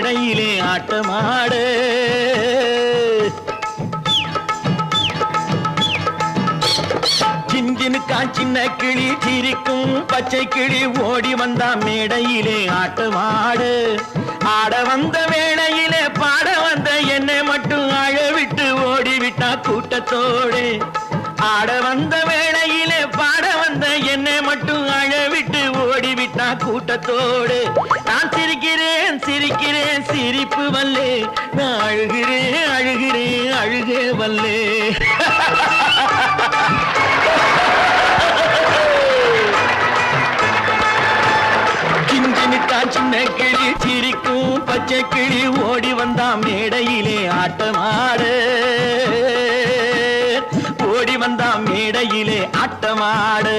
இடையிலே ஆட்டமாடு. சிஞ்சினுக்கா சின்ன கிளி சிரிக்கும் பச்சை கிளி ஓடி வந்தா மேடையிலே ஆட்டமாடு. ஆட வந்த மேடையிலே பாட வந்த என்னை மட்டும் அழவிட்டு ஓடிவிட்டா கூட்டத்தோடு. ஆட வந்த விட்டா கூட்டத்தோடு. நான் சிரிக்கிறேன் சிரிக்கிறேன் சிரிப்பு வல்லே. நான் அழுகிறேன் அழுகிறேன் அழுகே வல்லே. சின்ன கிளி சிரிக்கும் பச்சை கிளி ஓடி வந்தா மேடையிலே ஆட்டமாடு. ஓடி வந்தா மேடையிலே ஆட்டமாடு.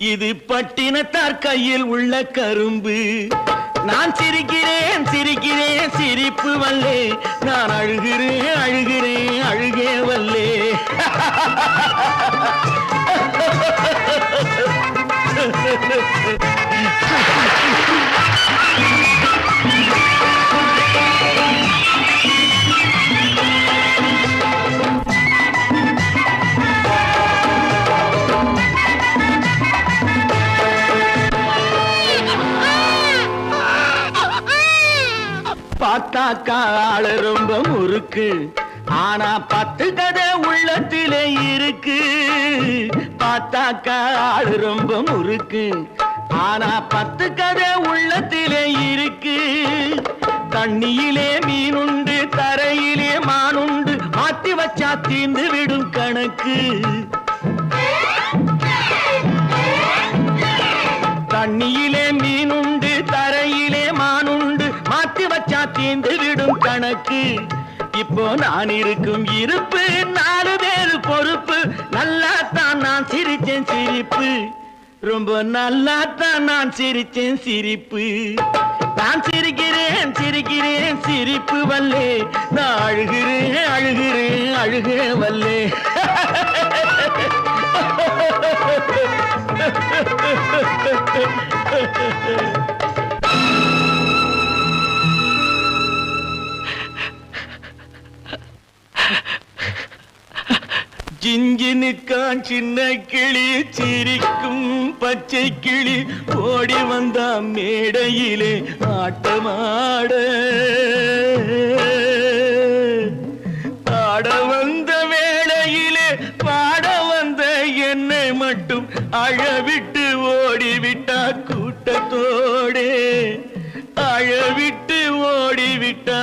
இது பட்டினத்தார் கையில் உள்ள கரும்பு. நான் சிரிக்கிறேன் சிரிக்கிறேன் சிரிப்பு வல்லே. நான் அழுகிறேன் அழுகிறேன் அழுகே வல்லே. பார்த்தாக்கா ஆளு ரொம்ப முறுக்கு. ஆனா பத்து கதை உள்ளத்திலே இருக்கு. பார்த்தா ஆளு ரொம்ப முறுக்கு. ஆனா பத்து கதை உள்ளத்திலே இருக்கு. தண்ணியிலே மீனுண்டு தரையிலே மானுண்டு. மாத்தி வச்சா தீந்து விடும் கணக்கு. கணக்கு. இப்போ நான் இருக்கும் இருப்பு நாலு பேரு பொறுப்பு. நல்லா தான் நான் சிரிச்சேன் சிரிப்பு. ரொம்ப நல்லா தான் நான் சிரிச்சேன் சிரிப்பு. நான் சிரிக்கிறேன் சிரிக்கிறேன் சிரிப்பு வல்லே. நான் அழுகிறேன் அழுகிறேன் அழுகே வல்லே. ஜிஞ்சினுக்கான் சின்ன கிளி சிரிக்கும் பச்சை கிளி ஓடி வந்தா மேடையிலே ஆட்டமாட ஆட வந்த வேளையிலே பாட வந்த என்னை மட்டும் அழவிட்டு ஓடிவிட்டா கூட்டத்தோடே. அழவிட்டு ஓடிவிட்டா